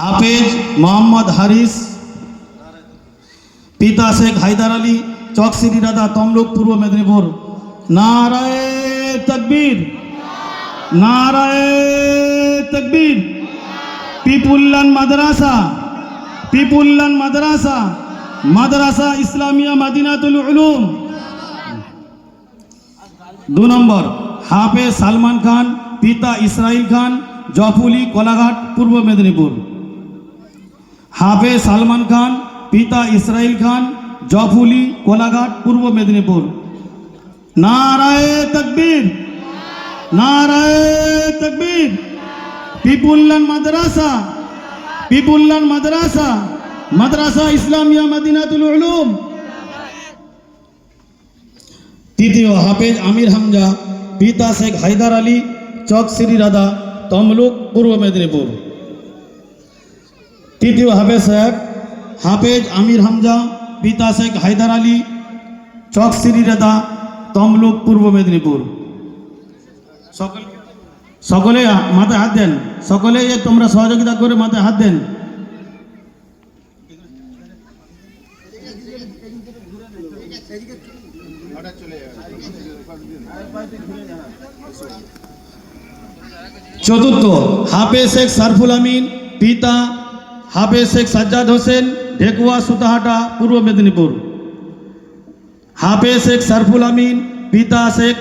হাফেজ মোহাম্মদ হারিস পিতা শেখ হায়দার আলী চকসিরি রাধা তমলুক পূর্ব মেদিনীপুর নারায় তকবীর নারায় তকবীর পিপুল্লান মাদ্রাসা পিপুল্লান মাদ্রাসা মাদ্রাসা ইসলামিয়া মাদিনাতুল উলুম দু নম্বর হাফে সালমান খান পিতা ইসরাইল খান জফুলি কোলাঘাট পূর্ব মেদিনীপুর হাফে সালমান খান পিতা ইসরাইল খান জফুলি কোলাঘাট পূর্ব মেদিনীপুর নারায় তকবীর নারায় তকবীর পিপুল্লান মাদ্রাসা পিপুল্লান মাদ্রাসা মাদ্রাসা ইসলামিয়া মাদিনাতুল উলুম তৃতীয় হাফেজ আমির হামজা পিতা শেখ হায়দার আলী চক শ্রী রাধা তমলুক পূর্ব মেদিনীপুর তৃতীয় হাফেজ সাহেব, হাফেজ আমির হামজা, পিতা শেখ হায়দার আলী, চক শ্রী রাধা তমলুক পূর্ব মেদিনীপুর। সকল সকলে মাথায় হাত দেন। সকলে তোমরা সহযোগিতা করে মাথায় হাত দেন। চতুর্থ, হাফেজ শেখ সারফুল আমিন, পিতা হাফেজ শেখ সাজ্জাদ হোসেন ঢেকুয়া সুতাহাটা পূর্ব মেদিনীপুর হাফেজ শেখ সারফুল আমিন পিতা শেখ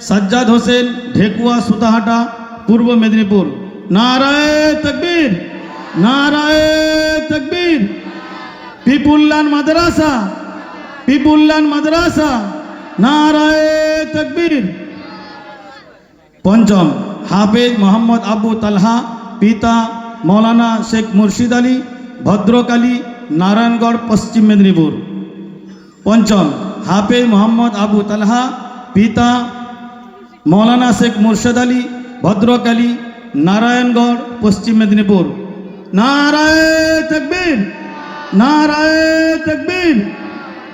সাজ্জাদ হোসেন ঢেকুয়া সুতাহাটা পূর্ব মেদিনীপুর নারায় তকবীর নারায় তকবীর পিপুল্লান মাদ্রাসা পিপুল্লান মাদ্রাসা নারায় তকবীর পঞ্চম হাফেজ মোহাম্মদ আবু তালহা পিতা মৌলানা শেখ মুর্শিদ আলী, ভদ্রকালী, নারায়ণগড়, পশ্চিম মেদিনীপুর। পঞ্চম, হাফে মোহাম্মদ আবু তালহা, পিতা মৌলানা শেখ মুর্শিদ আলী, ভদ্রকালী, নারায়ণগড়, পশ্চিম মেদিনীপুর। নারায় তকবীর নারায় তকবীর।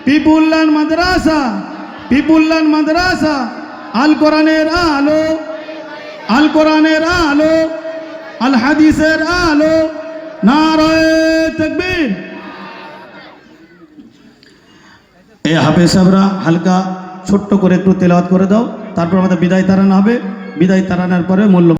পিপুল্লান মাদ্রাসা পিপুল্লান মাদ্রাসা। আল কোরআনের আলো, আল কোরআনের আলো। আল হাদিসের আলো, নারায় এই হাফেজ সাহেবরা, হালকা ছোট্ট করে একটু তেলাওয়াত করে দাও, তারপর আমাদের বিদায় তারান হবে। বিদায় তারানোর পরে মূল্য